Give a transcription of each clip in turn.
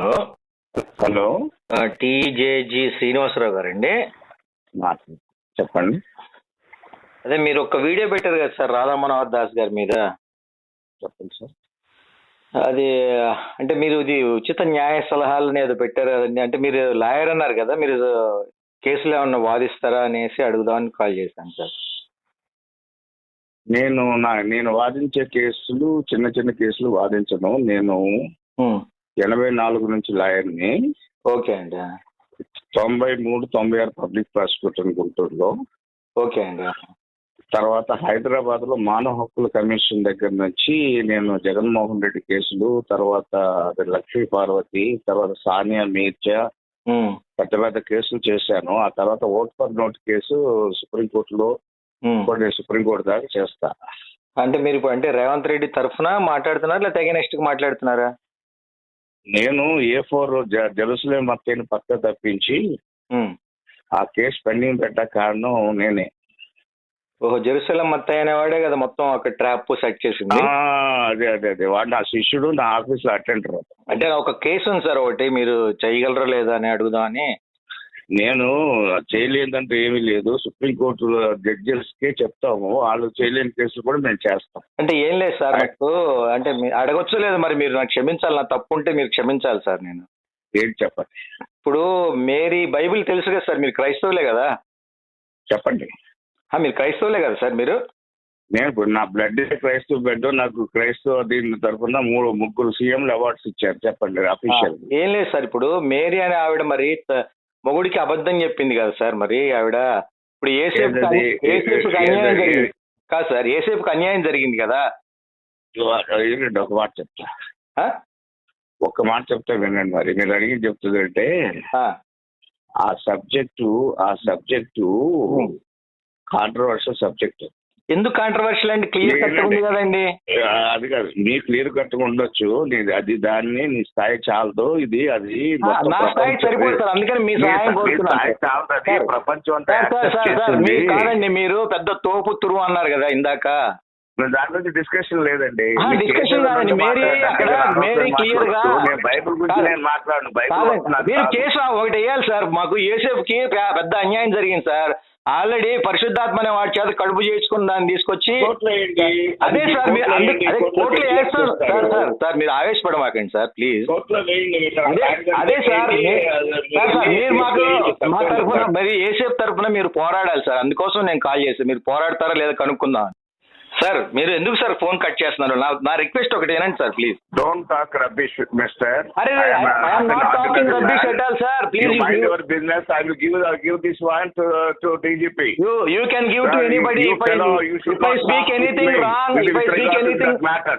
Hello. Hello. టీజేజీ Srinivasarao గారండి. చెప్పండి. అదే మీరు ఒక వీడియో పెట్టారు కదా సార్ రాధా మనోహర్ దాస్ గారి మీద. చెప్పండి సార్. అది అంటే మీరు ఇది ఉచిత న్యాయ సలహాలని ఏదో పెట్టారు కదండి. అంటే మీరు లాయర్ అన్నారు కదా మీరు కేసులు ఏమన్నా వాదిస్తారా అనేసి అడుగుదామని కాల్ చేశాను సార్. నేను నా నేను వాదించే కేసులు చిన్న చిన్న కేసులు వాదించను. నేను ఎనభై నాలుగు నుంచి లాయర్ని ఓకే అండి. తొంభై మూడు తొంభై ఆరు పబ్లిక్ ప్రాసిక్యూటర్ గుంటూరులో. ఓకే అండి. తర్వాత హైదరాబాద్లో మానవ హక్కుల కమిషన్ దగ్గర నుంచి నేను జగన్మోహన్ రెడ్డి కేసులు తర్వాత లక్ష్మీ పార్వతి తర్వాత సానియా మీర్జా పెద్ద పెద్ద కేసులు చేశాను. ఆ తర్వాత ఓట్ ఫర్ నోట్ కేసు సుప్రీంకోర్టులో. కూడా సుప్రీంకోర్టు దాకా చేస్తా. అంటే మీరు అంటే రేవంత్ రెడ్డి తరఫున మాట్లాడుతున్నారా లేకపోతే గా మాట్లాడుతున్నారా? నేను ఏ ఫోర్ జెరూసలేం మత్తైన పక్క తప్పించి. ఆ కేసు పెండింగ్ పెట్ట కారణం నేనే. ఓహో జెరూసలం మత్తయ్య అనేవాడే కదా మొత్తం ఒక ట్రాప్ సెట్ చేసింది. అదే అదే అదే. వాడు నా శిష్యుడు నా ఆఫీస్లో అటెండర్. అంటే ఒక కేసు ఉంది సార్ ఒకటి మీరు చేయగలరా లేదా అని అడుగుదామని. నేను చేయలేదంటే ఏమీ లేదు. సుప్రీంకోర్టు జడ్జెస్ కే చెప్తాము. వాళ్ళు చేయలేని కేసులు కూడా మేము చేస్తాం. అంటే ఏం లేదు సార్ నాకు అంటే అడగొచ్చు లేదు మరి మీరు నాకు క్షమించాలి నా తప్పు ఉంటే మీరు క్షమించాలి సార్ నేను. ఏంటి చెప్పండి? ఇప్పుడు మేరీ బైబిల్ తెలుసు కదా సార్ మీరు క్రైస్తవులే కదా? చెప్పండి. మీరు క్రైస్తవులే కదా సార్ మీరు? నేను ఇప్పుడు నా బ్లడ్ క్రైస్తవ బెడ్ నాకు క్రైస్తవ దీని తరఫున మూడు ముగ్గురు సీఎంలు అవార్డ్స్ ఇచ్చారు. చెప్పండి అఫీషియల్ ఏం లేదు సార్ ఇప్పుడు. మేరీ అనే ఆవిడ మరి మొగుడికి అబద్ధం చెప్పింది కదా సార్ మరి ఆవిడ. ఇప్పుడు ఏసేపు ఏదది? ఏసేపుకి ఏ- అన్యాయం జరిగింది. కాదు సార్ ఏసేపుకి అన్యాయం జరిగింది కదా. ఒక మాట చెప్తా? ఒక్క మాట చెప్తా వినండి మరి. మీరు అడిగి చెప్తుందంటే ఆ, ఆ సబ్జెక్టు ఆ సబ్జెక్టు. కాంట్రవర్షియల్ సబ్జెక్ట్ ఎందుకు కాంట్రవర్షియల్ అండి క్లియర్ కట్ ఉంది కదండి అది కాదు నీ క్లియర్ కట్టుగా ఉండొచ్చు నీ- అది దాన్ని నీ స్థాయి చాలదు ఇది అది నా స్థాయి ప్రపంచం- సరిపోదు సార్ అందుకని మీ సహాయం కోరుతున్నాను. ప్రపంచం అంతా. మీరు కాదండి మీరు పెద్ద తోపు తురువు అన్నారు కదా ఇందాక దాని గురించి డిస్కషన్ లేదండి ఏదో కాదండి. మేరీ. అక్కడ మేరీ clear గా-. నేను బైబిల్ గురించి. నేను మాట్లాడను బైబిల్ మీరు. కేసు ఒకటి వేయాలి సార్ మాకు ఏసేపుకి పె- పెద్ద అన్యాయం జరిగింది సార్ ఆల్రెడీ పరిశుద్ధాత్మ అనే వాడి చేత కడుపు చేయించుకుని దాన్ని తీసుకొచ్చి? అదే సార్ మీరు అందు- కోర్టులో కేసు వేస్తారు సార్. సార్ సార్ మీరు ఆవేశపడమాకండి సార్ ప్లీజ్. అదే సార్ సార్ సార్ మీరు మాకు? మా తరఫున మరి ఏసేపు తరఫున మీరు పోరాడాలి సార్. అందుకోసం నేను కాల్ చేశాను. మీరు పోరాడతారా లేదా కనుక్కుందాం సార్ మీరు ఎందుకు సార్ ఫోన్ కట్ చేస్తున్నారు? నా నా రిక్వెస్ట్ ఒకటి ఏనండి sir please. Don't talk rubbish, mister. అరే I am, I am not talking rubbish at all, sir. Please, You mind you- your business. I will give I'll give this one to uh, to DGP. You you can give to Sir, anybody you if I should if I speak anything wrong, if I speak anything.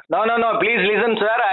No no no. Please listen, sir. I